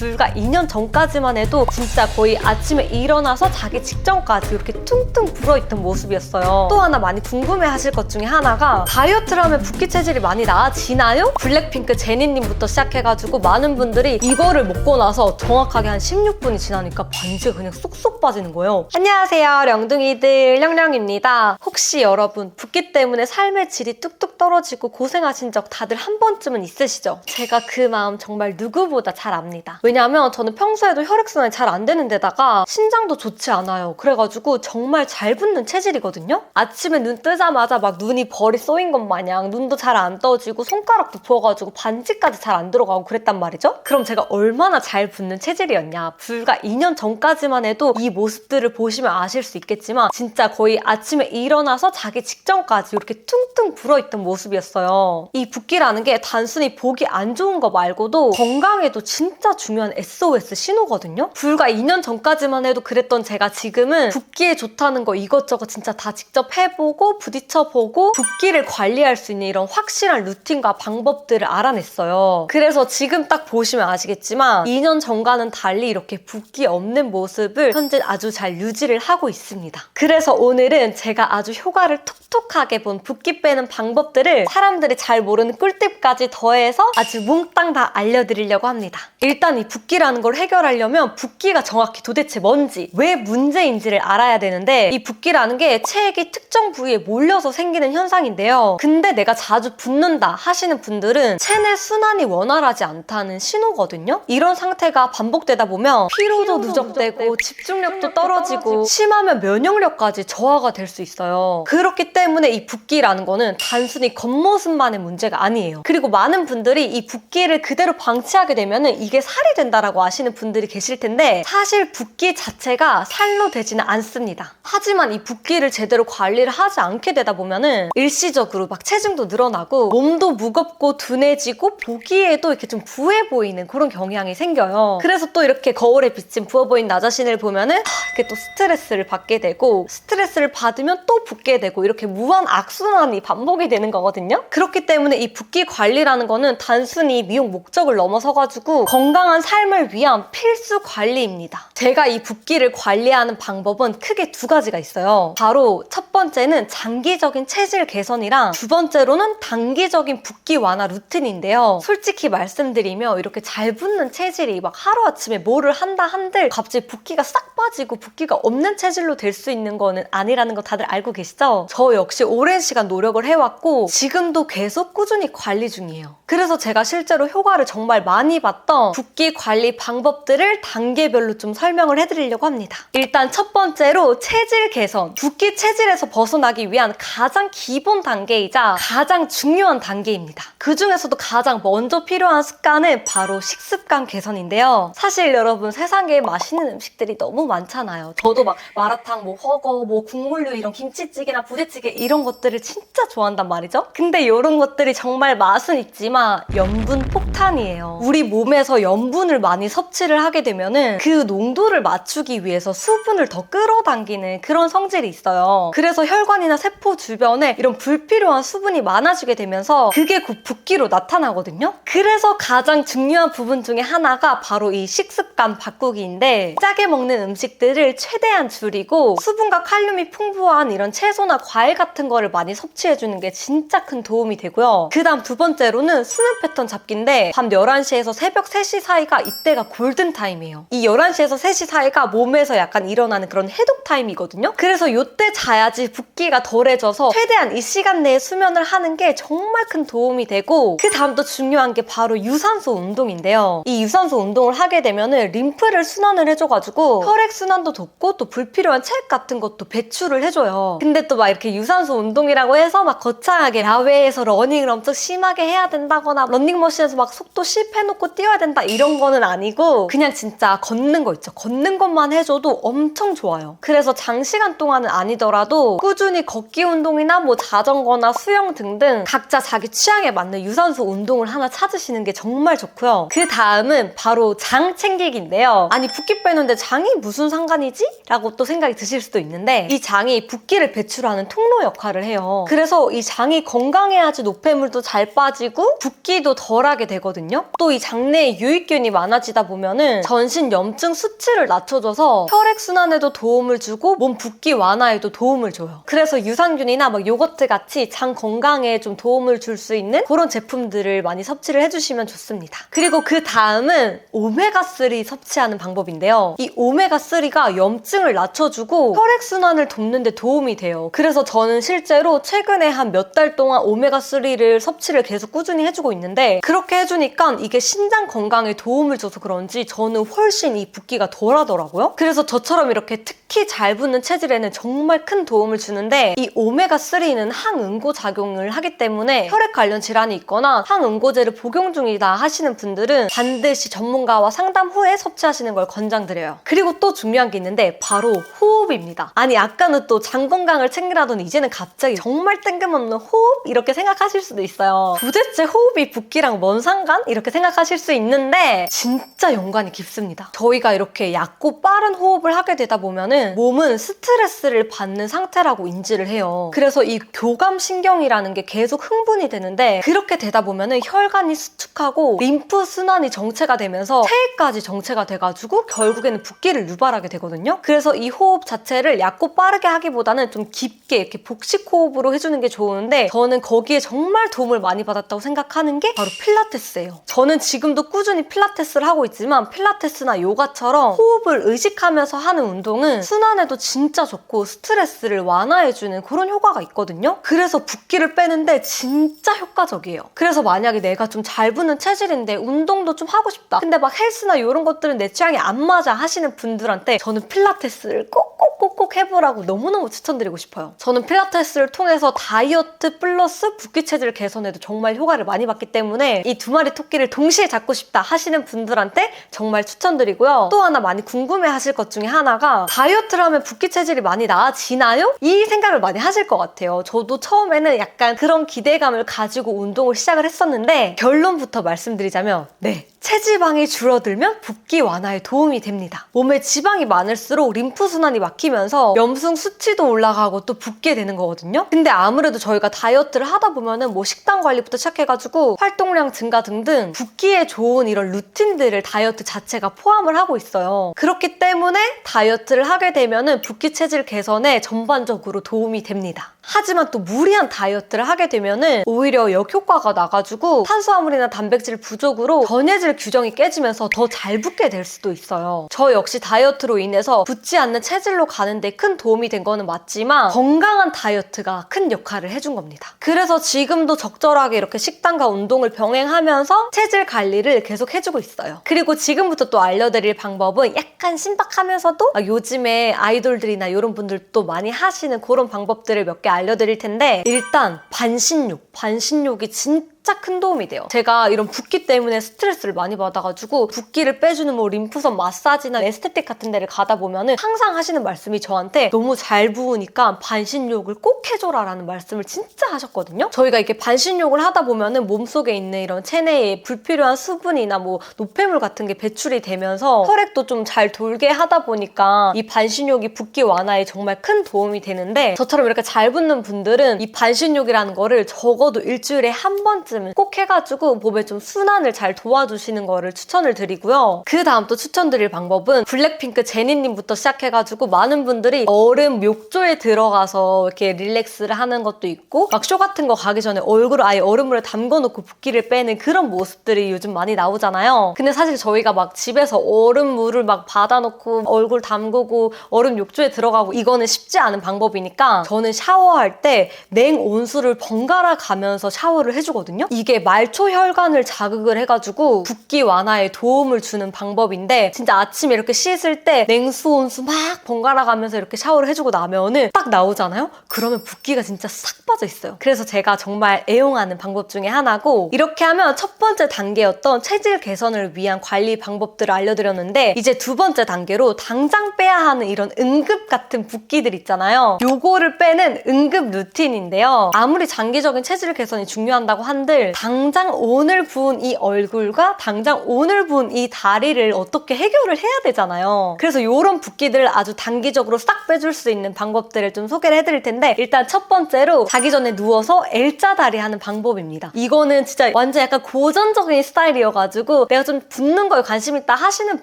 불과 2년 전까지만 해도 진짜 거의 아침에 일어나서 자기 직전까지 이렇게 퉁퉁 불어있던 모습이었어요. 또 하나 많이 궁금해 하실 것 중에 하나가 다이어트를 하면 붓기 체질이 많이 나아지나요? 블랙핑크 제니님부터 시작해가지고 많은 분들이 이거를 먹고 나서 정확하게 한 16분이 지나니까 반지가 그냥 쏙쏙 빠지는 거예요. 안녕하세요, 령둥이들 령령입니다. 혹시 여러분 붓기 때문에 삶의 질이 뚝뚝 떨어지고 고생하신 적 다들 한 번쯤은 있으시죠? 제가 그 마음 정말 누구보다 잘 압니다. 왜냐하면 저는 평소에도 혈액순환이 잘 안 되는 데다가 신장도 좋지 않아요. 그래가지고 정말 잘 붓는 체질이거든요? 아침에 눈 뜨자마자 막 눈이 벌이 쏘인 것 마냥 눈도 잘 안 떠지고 손가락도 부어가지고 반지까지 잘 안 들어가고 그랬단 말이죠? 그럼 제가 얼마나 잘 붓는 체질이었냐. 불과 2년 전까지만 해도 이 모습들을 보시면 아실 수 있겠지만 진짜 거의 아침에 일어나서 자기 직전까지 이렇게 퉁퉁 불어있던 모습이었어요. 이 붓기라는 게 단순히 보기 안 좋은 거 말고도 건강에도 진짜 중요한 SOS 신호거든요? 불과 2년 전까지만 해도 그랬던 제가 지금은 붓기에 좋다는 거 이것저것 진짜 다 직접 해보고 부딪혀보고 붓기를 관리할 수 있는 이런 확실한 루틴과 방법들을 알아냈어요. 그래서 지금 딱 보시면 아시겠지만 2년 전과는 달리 이렇게 붓기 없는 모습을 현재 아주 잘 유지를 하고 있습니다. 그래서 오늘은 제가 아주 효과를 톡톡하게 본 붓기 빼는 방법들을 사람들이 잘 모르는 꿀팁까지 더해서 아주 몽땅 다 알려드리려고 합니다. 일단 이 붓기라는 걸 해결하려면 붓기가 정확히 도대체 뭔지, 왜 문제인지를 알아야 되는데 이 붓기라는 게 체액이 특정 부위에 몰려서 생기는 현상인데요. 근데 내가 자주 붓는다 하시는 분들은 체내 순환이 원활하지 않다는 신호거든요. 이런 상태가 반복되다 보면 피로도 누적되고 집중력도 떨어지고 심하면 면역력까지 저하가 될 수 있어요. 그렇기 때문에 이 붓기라는 거는 단순히 겉모습만의 문제가 아니에요. 그리고 많은 분들이 이 붓기를 그대로 방치하게 되면 이게 살이 된다라고 아시는 분들이 계실 텐데 사실 붓기 자체가 살로 되지는 않습니다. 하지만 이 붓기를 제대로 관리를 하지 않게 되다 보면은 일시적으로 막 체중도 늘어나고 몸도 무겁고 둔해지고 보기에도 이렇게 좀 부해 보이는 그런 경향이 생겨요. 그래서 또 이렇게 거울에 비친 부어 보인 나 자신을 보면은 하, 이렇게 또 스트레스를 받게 되고 스트레스를 받으면 또 붓게 되고 이렇게 무한 악순환이 반복이 되는 거거든요. 그렇기 때문에 이 붓기 관리라는 거는 단순히 미용 목적을 넘어서 가지고 건강한 삶을 위한 필수 관리입니다. 제가 이 붓기를 관리하는 방법은 크게 두 가지가 있어요. 바로 첫 번째는 장기적인 체질 개선이랑 두 번째로는 단기적인 붓기 완화 루틴인데요. 솔직히 말씀드리면 이렇게 잘 붓는 체질이 막 하루아침에 뭐를 한다 한들 갑자기 붓기가 싹 빠지고 붓기가 없는 체질로 될 수 있는 거는 아니라는 거 다들 알고 계시죠? 저 역시 오랜 시간 노력을 해왔고 지금도 계속 꾸준히 관리 중이에요. 그래서 제가 실제로 효과를 정말 많이 봤던 붓기 관리 방법들을 단계별로 좀 설명을 해드리려고 합니다. 일단 첫 번째로 체질 개선. 붓기 체질에서 벗어나기 위한 가장 기본 단계이자 가장 중요한 단계입니다. 그 중에서도 가장 먼저 필요한 습관은 바로 식습관 개선인데요. 사실 여러분 세상에 맛있는 음식들이 너무 많잖아요. 저도 막 마라탕, 뭐 허거, 뭐 국물류 이런 김치찌개나 부대찌개 이런 것들을 진짜 좋아한단 말이죠. 근데 이런 것들이 정말 맛은 있지만 염분 폭탄이에요. 우리 몸에서 염분 을 많이 섭취를 하게 되면은 그 농도를 맞추기 위해서 수분을 더 끌어당기는 그런 성질이 있어요. 그래서 혈관이나 세포 주변에 이런 불필요한 수분이 많아지게 되면서 그게 곧 붓기로 나타나거든요. 그래서 가장 중요한 부분 중에 하나가 바로 이 식습관 바꾸기인데 짜게 먹는 음식들을 최대한 줄이고 수분과 칼륨이 풍부한 이런 채소나 과일 같은 거를 많이 섭취해주는 게 진짜 큰 도움이 되고요. 그 다음 두 번째로는 수면 패턴 잡기인데 밤 11시에서 새벽 3시 사이 가 이때가 골든 타임이에요. 이 11시에서 3시 사이가 몸에서 약간 일어나는 그런 해독 타임이거든요. 그래서 이때 자야지 붓기가 덜해져서 최대한 이 시간 내에 수면을 하는 게 정말 큰 도움이 되고 그 다음 또 중요한 게 바로 유산소 운동인데요. 이 유산소 운동을 하게 되면 은 림프를 순환을 해줘가지고 혈액 순환도 돕고 또 불필요한 체액 같은 것도 배출을 해줘요. 근데 또 막 이렇게 유산소 운동이라고 해서 막 거창하게 야외에서 러닝을 엄청 심하게 해야 된다거나 런닝머신에서 막 속도 10 해놓고 뛰어야 된다 이런 거는 아니고 그냥 진짜 걷는 거 있죠. 걷는 것만 해줘도 엄청 좋아요. 그래서 장시간 동안은 아니더라도 꾸준히 걷기 운동이나 뭐 자전거나 수영 등등 각자 자기 취향에 맞는 유산소 운동을 하나 찾으시는 게 정말 좋고요. 그 다음은 바로 장 챙기기인데요. 아니 붓기 빼는데 장이 무슨 상관이지? 라고 또 생각이 드실 수도 있는데 이 장이 붓기를 배출하는 통로 역할을 해요. 그래서 이 장이 건강해야지 노폐물도 잘 빠지고 붓기도 덜하게 되거든요. 또 이 장내에 유익균이 유산균이 많아지다 보면은 전신 염증 수치를 낮춰줘서 혈액순환에도 도움을 주고 몸 붓기 완화에도 도움을 줘요. 그래서 유산균이나 막 요거트 같이 장 건강에 좀 도움을 줄 수 있는 그런 제품들을 많이 섭취를 해주시면 좋습니다. 그리고 그 다음은 오메가3 섭취하는 방법인데요. 이 오메가3가 염증을 낮춰주고 혈액순환을 돕는 데 도움이 돼요. 그래서 저는 실제로 최근에 한 몇 달 동안 오메가3를 섭취를 계속 꾸준히 해주고 있는데 그렇게 해주니까 이게 신장 건강에 도움 을 줘서 그런지 저는 훨씬 이 붓기가 덜 하더라고요. 그래서 저처럼 이렇게 특히 잘 붓는 체질에는 정말 큰 도움을 주는데 이 오메가3는 항응고 작용을 하기 때문에 혈액 관련 질환이 있거나 항응고제를 복용 중이다 하시는 분들은 반드시 전문가와 상담 후에 섭취하시는 걸 권장드려요. 그리고 또 중요한 게 있는데 바로 호흡입니다. 아니 아까는 또 장 건강을 챙기라더니 이제는 갑자기 정말 뜬금없는 호흡 이렇게 생각하실 수도 있어요. 도대체 호흡이 붓기랑 뭔 상관? 이렇게 생각하실 수 있는데 진짜 연관이 깊습니다. 저희가 이렇게 얕고 빠른 호흡을 하게 되다 보면은 몸은 스트레스를 받는 상태라고 인지를 해요. 그래서 이 교감 신경이라는 게 계속 흥분이 되는데 그렇게 되다 보면은 혈관이 수축하고 림프 순환이 정체가 되면서 체액까지 정체가 돼가지고 결국에는 붓기를 유발하게 되거든요. 그래서 이 호흡 자체를 얕고 빠르게 하기보다는 좀 깊게 이렇게 복식 호흡으로 해주는 게 좋은데 저는 거기에 정말 도움을 많이 받았다고 생각하는 게 바로 필라테스예요. 저는 지금도 꾸준히 필라테스 를 하고 있지만 필라테스나 요가처럼 호흡을 의식하면서 하는 운동은 순환에도 진짜 좋고 스트레스를 완화해주는 그런 효과가 있거든요. 그래서 붓기를 빼는데 진짜 효과적이에요. 그래서 만약에 내가 좀잘 붓는 체질인데 운동도 좀 하고 싶다. 근데 막 헬스나 이런 것들은 내 취향에 안 맞아 하시는 분들한테 저는 필라테스를 꼭꼭꼭꼭 해보라고 너무너무 추천드리고 싶어요. 저는 필라테스를 통해서 다이어트 플러스 붓기 체질 개선에도 정말 효과를 많이 받기 때문에 이 두 마리 토끼를 동시에 잡고 싶다 하시는 분들한테 정말 추천드리고요. 또 하나 많이 궁금해 하실 것 중에 하나가 다이어트를 하면 붓기 체질이 많이 나아지나요? 이 생각을 많이 하실 것 같아요. 저도 처음에는 약간 그런 기대감을 가지고 운동을 시작을 했었는데 결론부터 말씀드리자면 네. 체지방이 줄어들면 붓기 완화에 도움이 됩니다. 몸에 지방이 많을수록 림프 순환이 막히면서 염증 수치도 올라가고 또 붓게 되는 거거든요. 근데 아무래도 저희가 다이어트를 하다 보면은 뭐 식단 관리부터 시작해가지고 활동량 증가 등등 붓기에 좋은 이런 루틴들을 다이어트 자체가 포함을 하고 있어요. 그렇기 때문에 다이어트를 하게 되면은 붓기 체질 개선에 전반적으로 도움이 됩니다. 하지만 또 무리한 다이어트를 하게 되면은 오히려 역효과가 나가지고 탄수화물이나 단백질 부족으로 전해질 규정이 깨지면서 더 잘 붓게 될 수도 있어요. 저 역시 다이어트로 인해서 붓지 않는 체질로 가는데 큰 도움이 된 거는 맞지만 건강한 다이어트가 큰 역할을 해준 겁니다. 그래서 지금도 적절하게 이렇게 식단과 운동을 병행하면서 체질 관리를 계속 해주고 있어요. 그리고 지금부터 또 알려드릴 방법은 약간 신박하면서도 막 요즘에 아이돌들이나 이런 분들도 많이 하시는 그런 방법들을 몇개 알려드릴 텐데 일단 반신욕. 반신욕이 진짜 큰 도움이 돼요. 제가 이런 붓기 때문에 스트레스를 많이 받아가지고 붓기를 빼주는 뭐 림프선 마사지나 에스테틱 같은 데를 가다 보면은 항상 하시는 말씀이 저한테 너무 잘 부으니까 반신욕을 꼭 해줘라 라는 말씀을 진짜 하셨거든요. 저희가 이렇게 반신욕을 하다 보면은 몸속에 있는 이런 체내에 불필요한 수분이나 뭐 노폐물 같은 게 배출이 되면서 혈액도 좀 잘 돌게 하다 보니까 이 반신욕이 붓기 완화에 정말 큰 도움이 되는데 저처럼 이렇게 잘 붓는 분들은 이 반신욕이라는 거를 적어도 일주일에 한 번쯤 은 꼭 해가지고 몸에 좀 순환을 잘 도와주시는 거를 추천을 드리고요. 그 다음 또 추천드릴 방법은 블랙핑크 제니님부터 시작해가지고 많은 분들이 얼음 욕조에 들어가서 이렇게 릴렉스를 하는 것도 있고 막 쇼 같은 거 가기 전에 얼굴을 아예 얼음물에 담궈놓고 붓기를 빼는 그런 모습들이 요즘 많이 나오잖아요. 근데 사실 저희가 막 집에서 얼음물을 막 받아놓고 얼굴 담그고 얼음 욕조에 들어가고 이거는 쉽지 않은 방법이니까 저는 샤워할 때 냉 온수를 번갈아 가면서 샤워를 해주거든요. 이게 말초 혈관을 자극을 해가지고 붓기 완화에 도움을 주는 방법인데 진짜 아침에 이렇게 씻을 때 냉수 온수 막 번갈아 가면서 이렇게 샤워를 해주고 나면은 딱 나오잖아요? 그러면 붓기가 진짜 싹 빠져 있어요. 그래서 제가 정말 애용하는 방법 중에 하나고 이렇게 하면 첫 번째 단계였던 체질 개선을 위한 관리 방법들을 알려드렸는데 이제 두 번째 단계로 당장 빼야 하는 이런 응급 같은 붓기들 있잖아요. 요거를 빼는 응급 루틴인데요. 아무리 장기적인 체질 개선이 중요한다고 한들 한들 당장 오늘 부은 이 얼굴과 당장 오늘 부은 이 다리를 어떻게 해결을 해야 되잖아요. 그래서 이런 붓기들을 아주 단기적으로 싹 빼줄 수 있는 방법들을 좀 소개를 해드릴 텐데 일단 첫 번째로 자기 전에 누워서 L자 다리 하는 방법입니다. 이거는 진짜 완전 약간 고전적인 스타일이어가지고 내가 좀 붓는 거에 관심 있다 하시는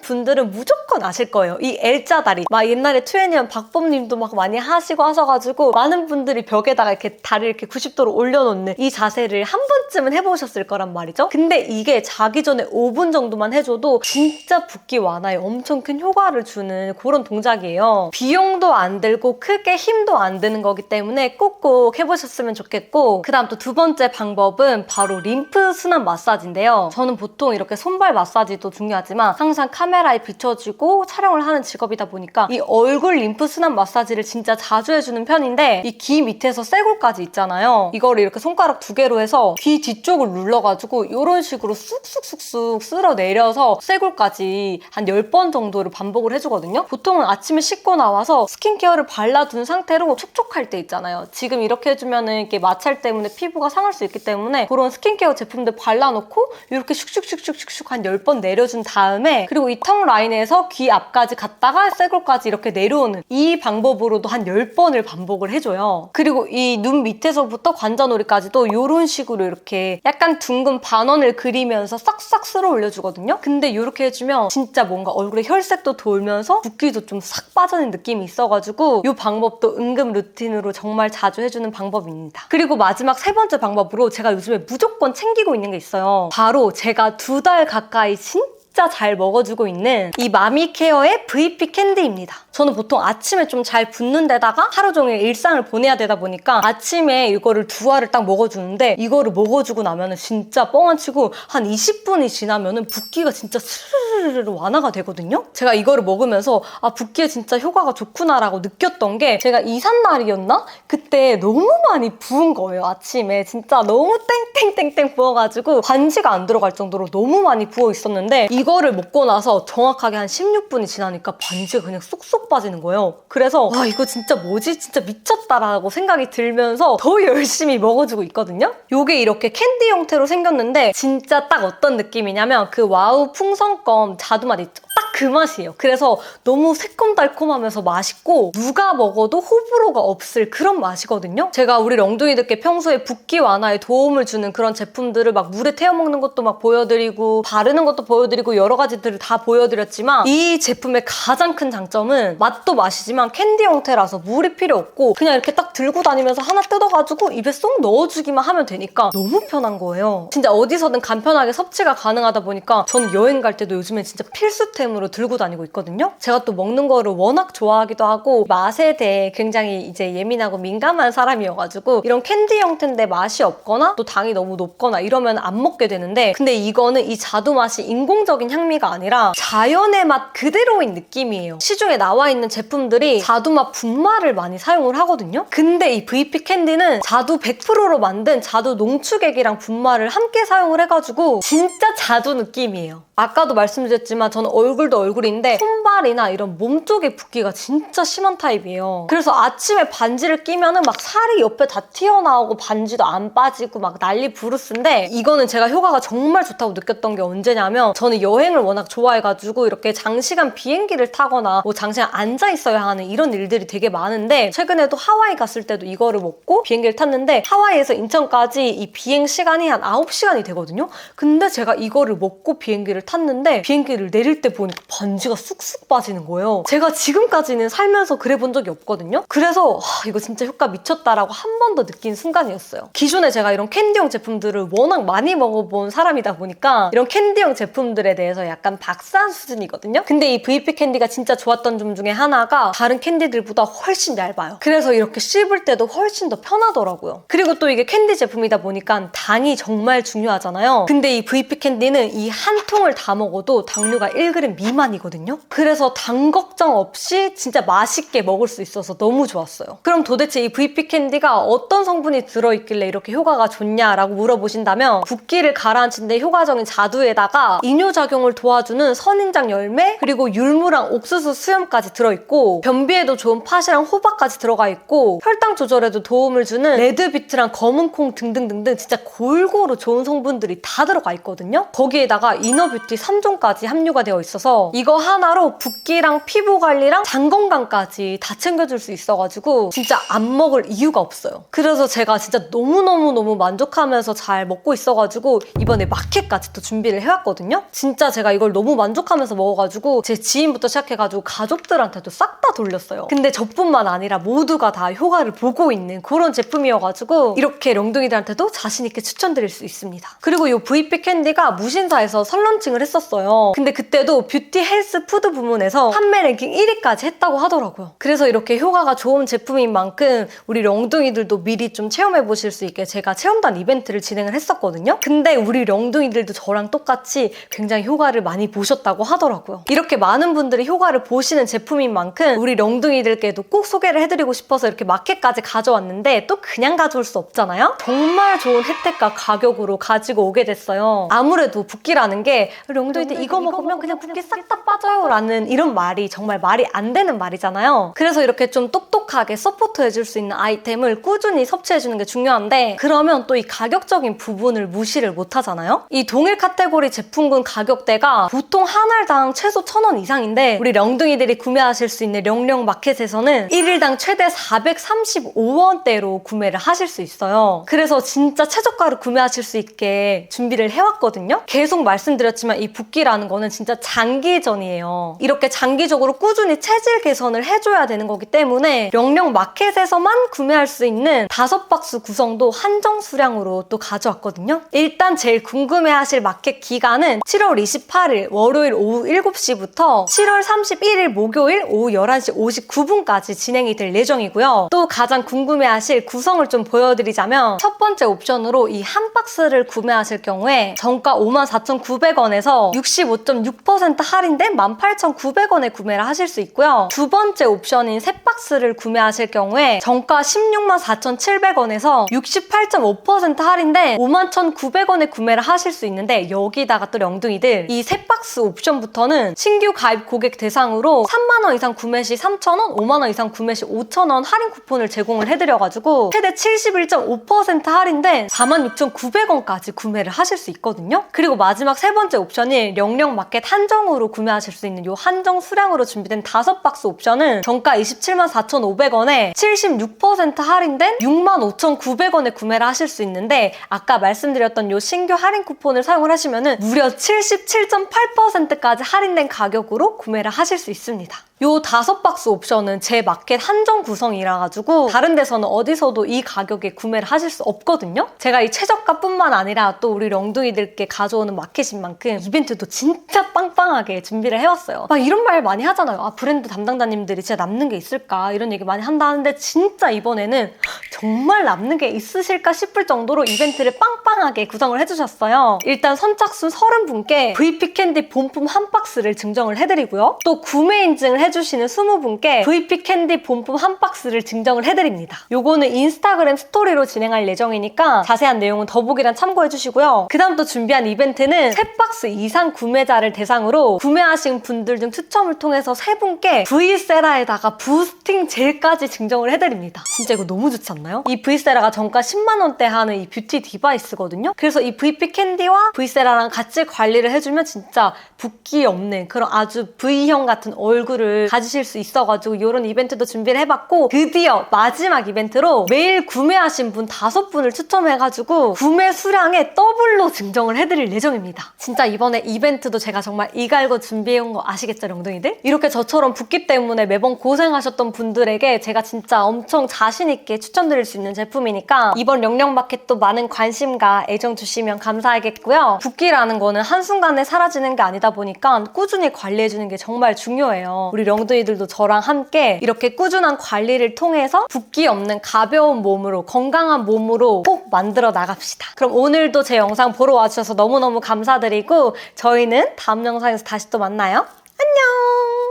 분들은 무조건 아실 거예요. 이 L자 다리. 막 옛날에 투애니언 박범님도 막 많이 하시고 하셔가지고 많은 분들이 벽에다가 이렇게 다리를 이렇게 90도로 올려놓는 이 자세를 한 번쯤 은 해보셨을 거란 말이죠. 근데 이게 자기 전에 5분 정도만 해줘도 진짜 붓기 완화에 엄청 큰 효과를 주는 그런 동작이에요. 비용도 안 들고 크게 힘도 안 드는 거기 때문에 꼭꼭 해보셨으면 좋겠고 그 다음 또 두 번째 방법은 바로 림프 순환 마사지인데요. 저는 보통 이렇게 손발 마사지도 중요하지만 항상 카메라에 비춰지고 촬영을 하는 직업이다 보니까 이 얼굴 림프 순환 마사지를 진짜 자주 해주는 편인데 이 귀 밑에서 쇄골까지 있잖아요. 이거를 이렇게 손가락 두 개로 해서 귀 뒤쪽을 눌러가지고 이런 식으로 쑥쑥쑥쑥 쓸어 내려서 쇄골까지 한 10번 정도를 반복을 해주거든요. 보통은 아침에 씻고 나와서 스킨케어를 발라둔 상태로 촉촉할 때 있잖아요. 지금 이렇게 해주면은 이게 마찰 때문에 피부가 상할 수 있기 때문에 그런 스킨케어 제품들 발라놓고 이렇게 슉슉슉슉슉슉 한 10번 내려준 다음에 그리고 이 턱 라인에서 귀 앞까지 갔다가 쇄골까지 이렇게 내려오는 이 방법으로도 한 10번을 반복을 해줘요. 그리고 이 눈 밑에서부터 관자놀이까지도 이런 식으로 이렇게 약간 둥근 반원을 그리면서 싹싹 쓸어 올려주거든요. 근데 이렇게 해주면 진짜 뭔가 얼굴에 혈색도 돌면서 붓기도 좀 싹 빠지는 느낌이 있어가지고 이 방법도 은근 루틴으로 정말 자주 해주는 방법입니다. 그리고 마지막 세 번째 방법으로 제가 요즘에 무조건 챙기고 있는 게 있어요. 바로 제가 두 달 가까이 진짜 진짜 잘 먹어주고 있는 이 마미케어의 VP 캔디입니다. 저는 보통 아침에 좀 잘 붓는 데다가 하루 종일 일상을 보내야 되다 보니까 아침에 이거를 두 알을 딱 먹어주는데 이거를 먹어주고 나면 은 진짜 뻥 안 치고 한 20분이 지나면 은 붓기가 진짜 스르르르 완화가 되거든요. 제가 이거를 먹으면서 아 붓기에 진짜 효과가 좋구나라고 느꼈던 게 제가 이삿날이었나? 그때 너무 많이 부은 거예요 아침에 진짜 너무 땡땡땡땡 부어가지고 반지가 안 들어갈 정도로 너무 많이 부어 있었는데 이거 를 먹고 나서 정확하게 한 16분이 지나니까 반지가 그냥 쏙쏙 빠지는 거예요. 그래서 와 이거 진짜 뭐지? 진짜 미쳤다라고 생각이 들면서 더 열심히 먹어주고 있거든요. 요게 이렇게 캔디 형태로 생겼는데 진짜 딱 어떤 느낌이냐면 그 와우 풍선껌 자두맛 있죠? 딱그 맛이에요. 그래서 너무 새콤달콤하면서 맛있고 누가 먹어도 호불호가 없을 그런 맛이거든요. 제가 우리 엉둥이들께 평소에 붓기 완화에 도움을 주는 그런 제품들을 막 물에 태워 먹는 것도 막 보여드리고 바르는 것도 보여드리고 여러 가지들을 다 보여드렸지만 이 제품의 가장 큰 장점은 맛도 맛이지만 캔디 형태라서 물이 필요 없고 그냥 이렇게 딱 들고 다니면서 하나 뜯어가지고 입에 쏙 넣어주기만 하면 되니까 너무 편한 거예요. 진짜 어디서든 간편하게 섭취가 가능하다 보니까 저는 여행 갈 때도 요즘엔 진짜 필수템으로 들고 다니고 있거든요. 제가 또 먹는 거를 워낙 좋아하기도 하고 맛에 대해 굉장히 이제 예민하고 민감한 사람이어가지고 이런 캔디 형태인데 맛이 없거나 또 당이 너무 높거나 이러면 안 먹게 되는데 근데 이거는 이 자두 맛이 인공적인 향미가 아니라 자연의 맛 그대로인 느낌이에요. 시중에 나와 있는 제품들이 자두 맛 분말을 많이 사용을 하거든요. 근데 이 VP 캔디는 자두 100%로 만든 자두 농축액이랑 분말을 함께 사용을 해가지고 진짜 자두 느낌이에요. 아까도 말씀드렸지만 저는 얼굴도 얼굴인데 손발이나 이런 몸 쪽의 붓기가 진짜 심한 타입이에요. 그래서 아침에 반지를 끼면은 막 살이 옆에 다 튀어나오고 반지도 안 빠지고 막 난리 부르스인데 이거는 제가 효과가 정말 좋다고 느꼈던 게 언제냐면 저는 여행을 워낙 좋아해가지고 이렇게 장시간 비행기를 타거나 뭐 장시간 앉아 있어야 하는 이런 일들이 되게 많은데 최근에도 하와이 갔을 때도 이거를 먹고 비행기를 탔는데 하와이에서 인천까지 이 비행 시간이 한 9시간이 되거든요. 근데 제가 이거를 먹고 비행기를 탔는데 비행기를 내릴 때 보니까 반지가 쑥쑥 빠지는 거예요. 제가 지금까지는 살면서 그래 본 적이 없거든요. 그래서 하, 이거 진짜 효과 미쳤다라고 한 번 더 느낀 순간이었어요. 기존에 제가 이런 캔디용 제품들을 워낙 많이 먹어본 사람이다 보니까 이런 캔디용 제품들에 대해서 약간 박사한 수준이거든요. 근데 이 VP 캔디가 진짜 좋았던 점 중에 하나가 다른 캔디들보다 훨씬 얇아요. 그래서 이렇게 씹을 때도 훨씬 더 편하더라고요. 그리고 또 이게 캔디 제품이다 보니까 당이 정말 중요하잖아요. 근데 이 VP 캔디는 이 한 통을 다 먹어도 당류가 1g 미 만이거든요. 그래서 당 걱정 없이 진짜 맛있게 먹을 수 있어서 너무 좋았어요. 그럼 도대체 이 VP 캔디가 어떤 성분이 들어있길래 이렇게 효과가 좋냐라고 물어보신다면 붓기를 가라앉히는데 효과적인 자두에다가 이뇨작용을 도와주는 선인장 열매 그리고 율무랑 옥수수 수염까지 들어있고 변비에도 좋은 팥이랑 호박까지 들어가 있고 혈당 조절에도 도움을 주는 레드비트랑 검은콩 등등등등 진짜 골고루 좋은 성분들이 다 들어가 있거든요. 거기에다가 이너뷰티 3종까지 함유가 되어 있어서 이거 하나로 붓기랑 피부 관리랑 장 건강까지 다 챙겨줄 수 있어가지고 진짜 안 먹을 이유가 없어요. 그래서 제가 진짜 너무너무너무 만족하면서 잘 먹고 있어가지고 이번에 마켓까지 또 준비를 해왔거든요. 진짜 제가 이걸 너무 만족하면서 먹어가지고 제 지인부터 시작해가지고 가족들한테도 싹 다 돌렸어요. 근데 저뿐만 아니라 모두가 다 효과를 보고 있는 그런 제품이어가지고 이렇게 령둥이들한테도 자신있게 추천드릴 수 있습니다. 그리고 이 VP 캔디가 무신사에서 선런칭을 했었어요. 근데 그때도 뷰티 헬스 푸드 부문에서 판매 랭킹 1위까지 했다고 하더라고요. 그래서 이렇게 효과가 좋은 제품인 만큼 우리 령둥이들도 미리 좀 체험해 보실 수 있게 제가 체험단 이벤트를 진행을 했었거든요. 근데 우리 령둥이들도 저랑 똑같이 굉장히 효과를 많이 보셨다고 하더라고요. 이렇게 많은 분들이 효과를 보시는 제품인 만큼 우리 령둥이들께도 꼭 소개를 해드리고 싶어서 이렇게 마켓까지 가져왔는데 또 그냥 가져올 수 없잖아요? 정말 좋은 혜택과 가격으로 가지고 오게 됐어요. 아무래도 붓기라는 게 령둥이들 이거 먹으면 그냥 붓기 싹다 빠져요 라는 이런 말이 정말 말이 안 되는 말이잖아요. 그래서 이렇게 좀 똑똑하게 서포트 해줄 수 있는 아이템을 꾸준히 섭취해주는 게 중요한데 그러면 또 이 가격적인 부분을 무시를 못 하잖아요? 이 동일 카테고리 제품군 가격대가 보통 한 알당 최소 1,000원 이상인데 우리 령둥이들이 구매하실 수 있는 령령 마켓에서는 1일당 최대 435원대로 구매를 하실 수 있어요. 그래서 진짜 최저가로 구매하실 수 있게 준비를 해왔거든요. 계속 말씀드렸지만 이 붓기라는 거는 진짜 장기 전이에요. 이렇게 장기적으로 꾸준히 체질 개선을 해줘야 되는 거기 때문에 령령 마켓에서만 구매할 수 있는 다섯 박스 구성도 한정 수량으로 또 가져왔거든요. 일단 제일 궁금해하실 마켓 기간은 7월 28일 월요일 오후 7시부터 7월 31일 목요일 오후 11시 59분까지 진행이 될 예정이고요. 또 가장 궁금해하실 구성을 좀 보여드리자면 첫 번째 옵션으로 이 한 박스를 구매하실 경우에 정가 54,900원에서 65.6% 할인 된 18,900원에 구매를 하실 수 있고요. 두 번째 옵션인 세 박스를 구매하실 경우에 정가 164,700원에서 68.5% 할인된 51,900원에 구매를 하실 수 있는데 여기다가 또 령둥이들 이 세 박스 옵션부터는 신규 가입 고객 대상으로 3만 원 이상 구매 시 3,000원, 5만 원 이상 구매 시 5,000원 할인 쿠폰을 제공을 해드려가지고 최대 71.5% 할인된 46,900원까지 구매를 하실 수 있거든요. 그리고 마지막 세 번째 옵션이 령령 마켓 한정으로 구매하실 수 있는 이 한정 수량으로 준비된 다섯 박스 옵션은 정가 27만 4,500원에 76% 할인된 6만 5,900원에 구매를 하실 수 있는데 아까 말씀드렸던 이 신규 할인 쿠폰을 사용을 하시면은 무려 77.8%까지 할인된 가격으로 구매를 하실 수 있습니다. 요 다섯 박스 옵션은 제 마켓 한정 구성이라 가지고 다른 데서는 어디서도 이 가격에 구매를 하실 수 없거든요. 제가 이 최저가뿐만 아니라 또 우리 령둥이들께 가져오는 마켓인 만큼 이벤트도 진짜 빵빵하게 준비를 해왔어요. 막 이런 말 많이 하잖아요. 아 브랜드 담당자님들이 진짜 남는 게 있을까 이런 얘기 많이 한다는데 진짜 이번에는 정말 남는 게 있으실까 싶을 정도로 이벤트를 빵빵하게 구성을 해주셨어요. 일단 선착순 30분께 VP 캔디 본품 한 박스를 증정을 해드리고요. 또 구매 인증을 해 주시는 20분께 VP 캔디 본품 한 박스를 증정을 해드립니다. 요거는 인스타그램 스토리로 진행할 예정이니까 자세한 내용은 더보기란 참고해주시고요. 그 다음 또 준비한 이벤트는 3박스 이상 구매자를 대상으로 구매하신 분들 중 추첨을 통해서 3분께 V세라에다가 부스팅 젤까지 증정을 해드립니다. 진짜 이거 너무 좋지 않나요? 이 V세라가 정가 10만원대 하는 이 뷰티 디바이스거든요. 그래서 이 VP 캔디와 V세라랑 같이 관리를 해주면 진짜 붓기 없는 그런 아주 V형 같은 얼굴을 가지실 수 있어가지고 이런 이벤트도 준비를 해봤고 드디어 마지막 이벤트로 매일 구매하신 분 다섯 분을 추첨해가지고 구매 수량의 더블로 증정을 해드릴 예정입니다. 진짜 이번에 이벤트도 제가 정말 이갈고 준비해온 거 아시겠죠, 령둥이들? 이렇게 저처럼 붓기 때문에 매번 고생하셨던 분들에게 제가 진짜 엄청 자신있게 추천드릴 수 있는 제품이니까 이번 령령마켓도 많은 관심과 애정 주시면 감사하겠고요. 붓기라는 거는 한순간에 사라지는 게 아니다 보니까 꾸준히 관리해주는 게 정말 중요해요. 우리 령둥이들도 저랑 함께 이렇게 꾸준한 관리를 통해서 붓기 없는 가벼운 몸으로 건강한 몸으로 꼭 만들어 나갑시다. 그럼 오늘도 제 영상 보러 와주셔서 너무너무 감사드리고 저희는 다음 영상에서 다시 또 만나요. 안녕!